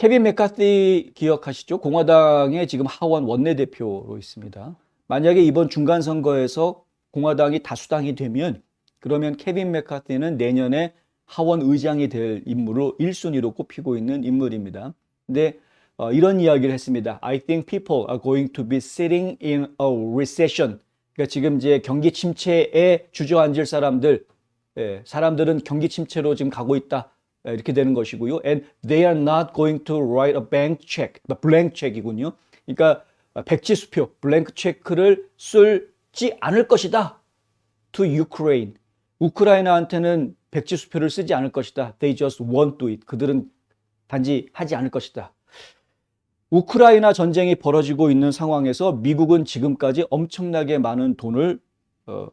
케빈 메카티 기억하시죠? 공화당의 지금 하원 원내대표로 있습니다. 만약에 이번 중간 선거에서 공화당이 다수당이 되면 그러면 케빈 메카티는 내년에 하원 의장이 될 인물로 1순위로 꼽히고 있는 인물입니다. 근데 어, 이런 이야기를 했습니다. I think people are going to be sitting in a recession. 그러니까 지금 이제 경기 침체에 주저앉을 사람들, 예, 사람들은 경기 침체로 지금 가고 있다. 예, 이렇게 되는 것이고요. And they are not going to write a blank check. blank check이군요. 그러니까 백지 수표, 블랭크 체크를 쓸지 않을 것이다. to Ukraine. 우크라이나한테는 백지 수표를 쓰지 않을 것이다. They just won't do it. 그들은 단지 하지 않을 것이다. 우크라이나 전쟁이 벌어지고 있는 상황에서 미국은 지금까지 엄청나게 많은 돈을 어,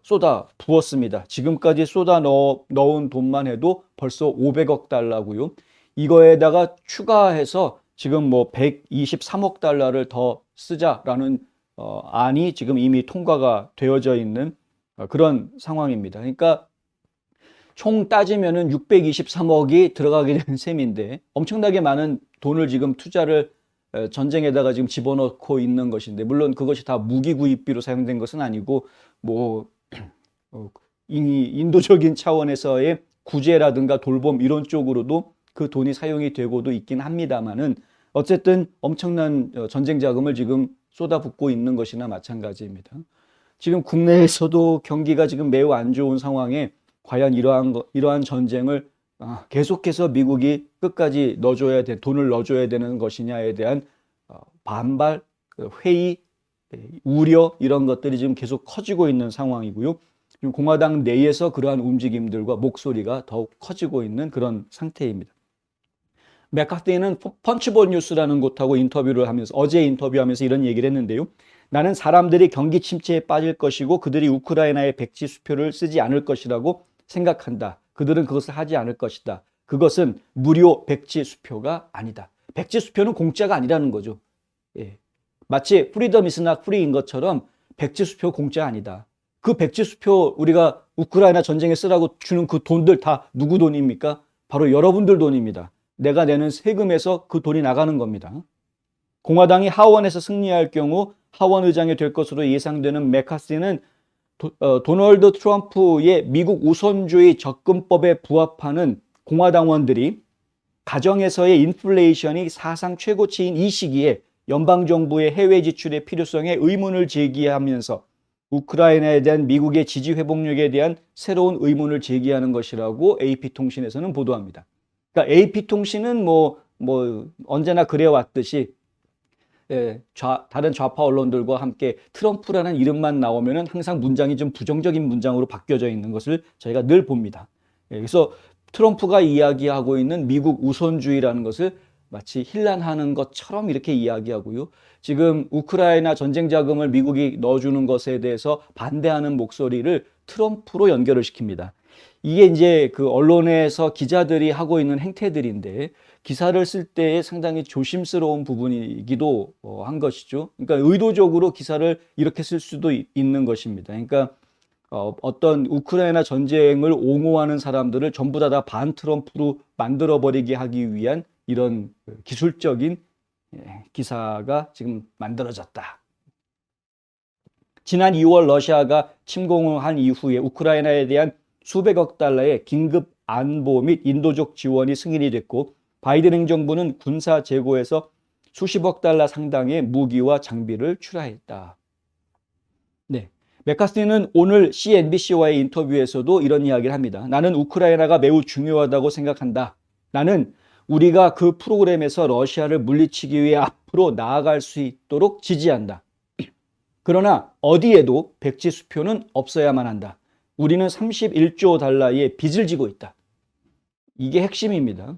쏟아 부었습니다. 지금까지 쏟아 넣어, 넣은 돈만 해도 벌써 500억 달러고요. 이거에다가 추가해서 지금 뭐 123억 달러를 더 쓰자라는 어, 안이 지금 이미 통과가 되어져 있는 어, 그런 상황입니다. 그러니까 총 따지면은 623억이 들어가게 된 셈인데 엄청나게 많은 돈을 지금 투자를 에, 전쟁에다가 지금 집어넣고 있는 것인데 물론 그것이 다 무기 구입비로 사용된 것은 아니고 뭐 어, 이 인도적인 차원에서의 구제라든가 돌봄 이런 쪽으로도 그 돈이 사용이 되고도 있긴 합니다만은 어쨌든 엄청난 어, 전쟁 자금을 지금 쏟아붓고 있는 것이나 마찬가지입니다. 지금 국내에서도 경기가 지금 매우 안 좋은 상황에 과연 이러한 거, 이러한 전쟁을 아, 계속해서 미국이 끝까지 넣어줘야 돼 돈을 넣어줘야 되는 것이냐에 대한 어, 반발, 그 회의, 예, 우려 이런 것들이 지금 계속 커지고 있는 상황이고요. 지금 공화당 내에서 그러한 움직임들과 목소리가 더욱 커지고 있는 그런 상태입니다. 맥카티는 펀치볼 뉴스라는 곳하고 인터뷰를 하면서 어제 인터뷰하면서 이런 얘기를 했는데요. 나는 사람들이 경기 침체에 빠질 것이고 그들이 우크라이나의 백지 수표를 쓰지 않을 것이라고 생각한다. 그들은 그것을 하지 않을 것이다. 그것은 무료 백지 수표가 아니다. 백지 수표는 공짜가 아니라는 거죠. 예. 마치 프리덤 이스나 프리인 것처럼 백지 수표 공짜 아니다. 그 백지 수표 우리가 우크라이나 전쟁에 쓰라고 주는 그 돈들 다 누구 돈입니까? 바로 여러분들 돈입니다. 내가 내는 세금에서 그 돈이 나가는 겁니다. 공화당이 하원에서 승리할 경우 하원 의장이 될 것으로 예상되는 메카시는 도, 어, 도널드 트럼프의 미국 우선주의 접근법에 부합하는 공화당원들이 가정에서의 인플레이션이 사상 최고치인 이 시기에 연방정부의 해외 지출의 필요성에 의문을 제기하면서 우크라이나에 대한 미국의 지지 회복력에 대한 새로운 의문을 제기하는 것이라고 AP통신에서는 보도합니다. 그러니까 AP통신은 뭐, 뭐, 언제나 그래왔듯이 예, 좌, 다른 좌파 언론들과 함께 트럼프라는 이름만 나오면은 항상 문장이 좀 부정적인 문장으로 바뀌어져 있는 것을 저희가 늘 봅니다. 예, 그래서 트럼프가 이야기하고 있는 미국 우선주의라는 것을 마치 힐난하는 것처럼 이렇게 이야기하고요. 지금 우크라이나 전쟁 자금을 미국이 넣어주는 것에 대해서 반대하는 목소리를 트럼프로 연결을 시킵니다. 이게 이제 그 언론에서 기자들이 하고 있는 행태들인데 기사를 쓸때 상당히 조심스러운 부분이기도 어, 한 것이죠. 그러니까 의도적으로 기사를 이렇게 쓸 수도 있는 것입니다. 그러니까 어, 어떤 우크라이나 전쟁을 옹호하는 사람들을 전부 다 다 반 트럼프로 만들어 버리게 하기 위한 이런 그 기술적인 예, 기사가 지금 만들어졌다. 지난 2월 러시아가 침공을 한 이후에 우크라이나에 대한 수백억 달러의 긴급 안보 및 인도적 지원이 승인이 됐고 바이든 행정부는 군사 재고에서 수십억 달러 상당의 무기와 장비를 출하했다. 네. 메카스티는 오늘 CNBC와의 인터뷰에서도 이런 이야기를 합니다. 나는 우크라이나가 매우 중요하다고 생각한다. 나는 우리가 그 프로그램에서 러시아를 물리치기 위해 앞으로 나아갈 수 있도록 지지한다. 그러나 어디에도 백지 수표는 없어야만 한다. 우리는 31조 달러의 빚을 지고 있다. 이게 핵심입니다.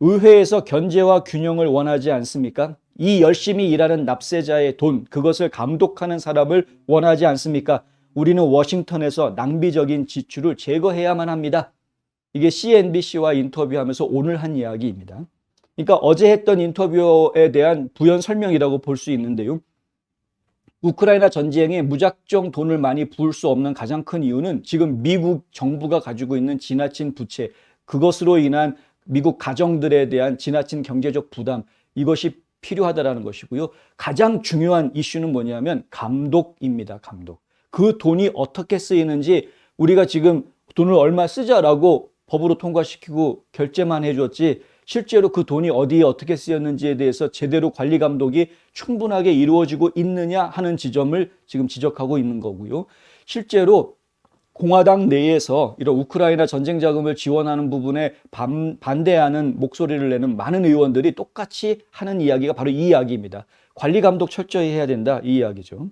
의회에서 견제와 균형을 원하지 않습니까? 이 열심히 일하는 납세자의 돈, 그것을 감독하는 사람을 원하지 않습니까? 우리는 워싱턴에서 낭비적인 지출을 제거해야만 합니다. 이게 CNBC와 인터뷰하면서 오늘 한 이야기입니다. 그러니까 어제 했던 인터뷰에 대한 부연 설명이라고 볼 수 있는데요. 우크라이나 전쟁에 무작정 돈을 많이 부을 수 없는 가장 큰 이유는 지금 미국 정부가 가지고 있는 지나친 부채, 그것으로 인한 미국 가정들에 대한 지나친 경제적 부담 이것이 필요하다라는 것이고요. 가장 중요한 이슈는 뭐냐면 감독입니다. 감독. 그 돈이 어떻게 쓰이는지 우리가 지금 돈을 얼마 쓰자라고 법으로 통과시키고 결제만 해줬지 실제로 그 돈이 어디에 어떻게 쓰였는지에 대해서 제대로 관리 감독이 충분하게 이루어지고 있느냐 하는 지점을 지금 지적하고 있는 거고요. 실제로 공화당 내에서 이런 우크라이나 전쟁 자금을 지원하는 부분에 반, 반대하는 목소리를 내는 많은 의원들이 똑같이 하는 이야기가 바로 이 이야기입니다. 관리 감독 철저히 해야 된다 이 이야기죠.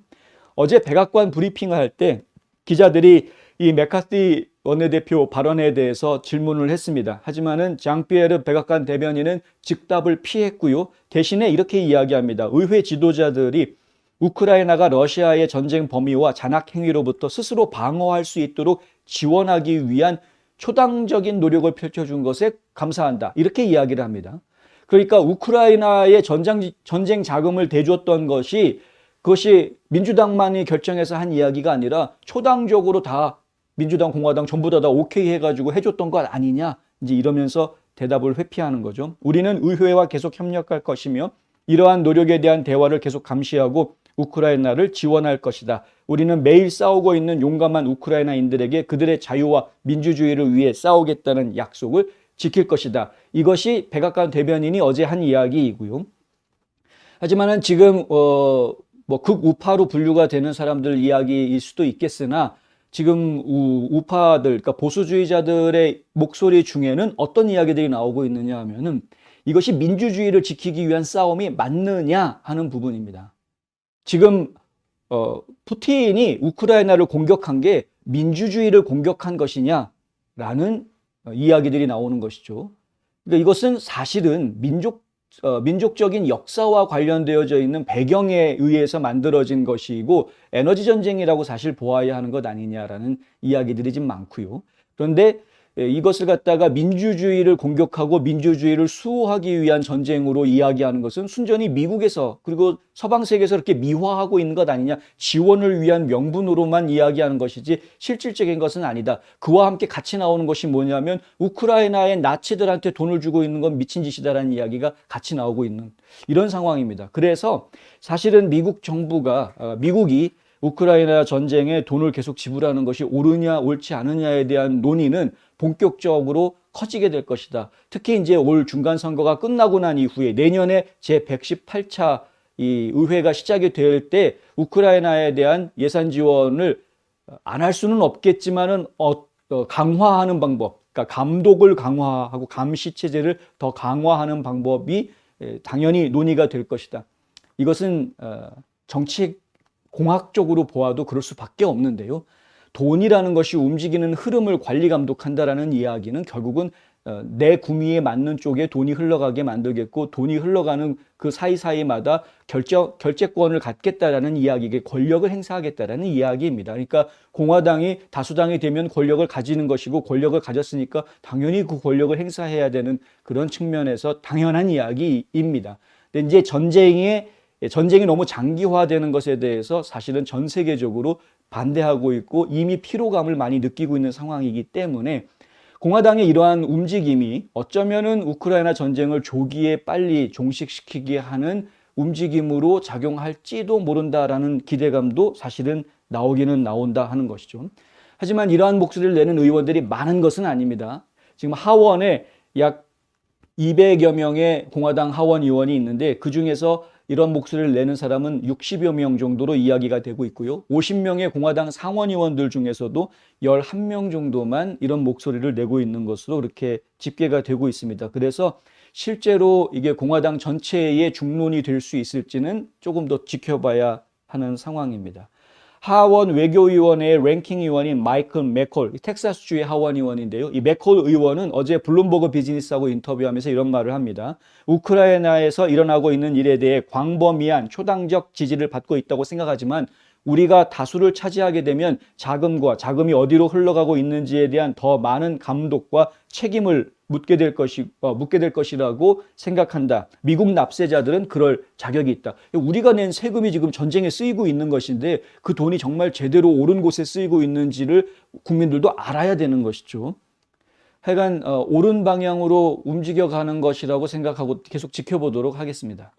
어제 백악관 브리핑을 할 때 기자들이 이 메카티 원내대표 발언에 대해서 질문을 했습니다. 하지만은 장피에르 백악관 대변인은 즉답을 피했고요. 대신에 이렇게 이야기합니다. 의회 지도자들이 우크라이나가 러시아의 전쟁 범위와 잔악 행위로부터 스스로 방어할 수 있도록 지원하기 위한 초당적인 노력을 펼쳐준 것에 감사한다. 이렇게 이야기를 합니다. 그러니까 우크라이나의 전장, 전쟁 자금을 대줬던 것이 그것이 민주당만이 결정해서 한 이야기가 아니라 초당적으로 다 민주당, 공화당 전부 다 다 오케이 해가지고 해줬던 것 아니냐. 이제 이러면서 대답을 회피하는 거죠. 우리는 의회와 계속 협력할 것이며 이러한 노력에 대한 대화를 계속 감시하고 우크라이나를 지원할 것이다. 우리는 매일 싸우고 있는 용감한 우크라이나인들에게 그들의 자유와 민주주의를 위해 싸우겠다는 약속을 지킬 것이다. 이것이 백악관 대변인이 어제 한 이야기이고요. 하지만은 지금 어, 뭐 극우파로 분류가 되는 사람들 이야기일 수도 있겠으나 지금 우, 파들 그러니까 보수주의자들의 목소리 중에는 어떤 이야기들이 나오고 있느냐 하면은 이것이 민주주의를 지키기 위한 싸움이 맞느냐 하는 부분입니다. 지금 어, 푸틴이 우크라이나를 공격한 게 민주주의를 공격한 것이냐라는 어, 이야기들이 나오는 것이죠. 그러니까 이것은 사실은 민족 어, 민족적인 역사와 관련되어져 있는 배경에 의해서 만들어진 것이고 에너지 전쟁이라고 사실 보아야 하는 것 아니냐라는 이야기들이 좀 많고요. 그런데 예, 이것을 갖다가 민주주의를 공격하고 민주주의를 수호하기 위한 전쟁으로 이야기하는 것은 순전히 미국에서 그리고 서방 세계에서 그렇게 미화하고 있는 것 아니냐 지원을 위한 명분으로만 이야기하는 것이지 실질적인 것은 아니다. 그와 함께 같이 나오는 것이 뭐냐면 우크라이나의 나치들한테 돈을 주고 있는 건 미친 짓이다라는 이야기가 같이 나오고 있는 이런 상황입니다. 그래서 사실은 미국 정부가 어, 미국이 우크라이나 전쟁에 돈을 계속 지불하는 것이 옳으냐 옳지 않느냐에 대한 논의는 본격적으로 커지게 될 것이다. 특히 이제 올 중간 선거가 끝나고 난 이후에 내년에 제 118차 이 의회가 시작이 될 때 우크라이나에 대한 예산 지원을 안 할 수는 없겠지만은 어, 어, 강화하는 방법, 그러니까 감독을 강화하고 감시 체제를 더 강화하는 방법이 에, 당연히 논의가 될 것이다. 이것은 어, 정치 공학적으로 보아도 그럴 수밖에 없는데요. 돈이라는 것이 움직이는 흐름을 관리 감독한다라는 이야기는 결국은 어, 내 구미에 맞는 쪽에 돈이 흘러가게 만들겠고 돈이 흘러가는 그 사이사이마다 결정, 결재권을 갖겠다라는 이야기에 권력을 행사하겠다라는 이야기입니다. 그러니까 공화당이 다수당이 되면 권력을 가지는 것이고 권력을 가졌으니까 당연히 그 권력을 행사해야 되는 그런 측면에서 당연한 이야기입니다. 근데 이제 전쟁에 전쟁이 너무 장기화되는 것에 대해서 사실은 전 세계적으로 반대하고 있고 이미 피로감을 많이 느끼고 있는 상황이기 때문에 공화당의 이러한 움직임이 어쩌면은 우크라이나 전쟁을 조기에 빨리 종식시키게 하는 움직임으로 작용할지도 모른다라는 기대감도 사실은 나오기는 나온다 하는 것이죠. 하지만 이러한 목소리를 내는 의원들이 많은 것은 아닙니다. 지금 하원에 약 200여 명의 공화당 하원 의원이 있는데 그 중에서 이런 목소리를 내는 사람은 60여 명 정도로 이야기가 되고 있고요. 50명의 공화당 상원의원들 중에서도 11명 정도만 이런 목소리를 내고 있는 것으로 그렇게 집계가 되고 있습니다. 그래서 실제로 이게 공화당 전체의 중론이 될 수 있을지는 조금 더 지켜봐야 하는 상황입니다. 하원 외교위원회의 랭킹 의원인 마이클 맥콜, 텍사스주의 하원 의원인데요. 이 맥콜 의원은 어제 블룸버그 비즈니스하고 인터뷰하면서 이런 말을 합니다. 우크라이나에서 일어나고 있는 일에 대해 광범위한 초당적 지지를 받고 있다고 생각하지만 우리가 다수를 차지하게 되면 자금과 자금이 어디로 흘러가고 있는지에 대한 더 많은 감독과 책임을 묻게 될 것이 어, 묻게 될 것이라고 생각한다. 미국 납세자들은 그럴 자격이 있다. 우리가 낸 세금이 지금 전쟁에 쓰이고 있는 것인데 그 돈이 정말 제대로 옳은 곳에 쓰이고 있는지를 국민들도 알아야 되는 것이죠. 하여간 어, 옳은 방향으로 움직여가는 것이라고 생각하고 계속 지켜보도록 하겠습니다.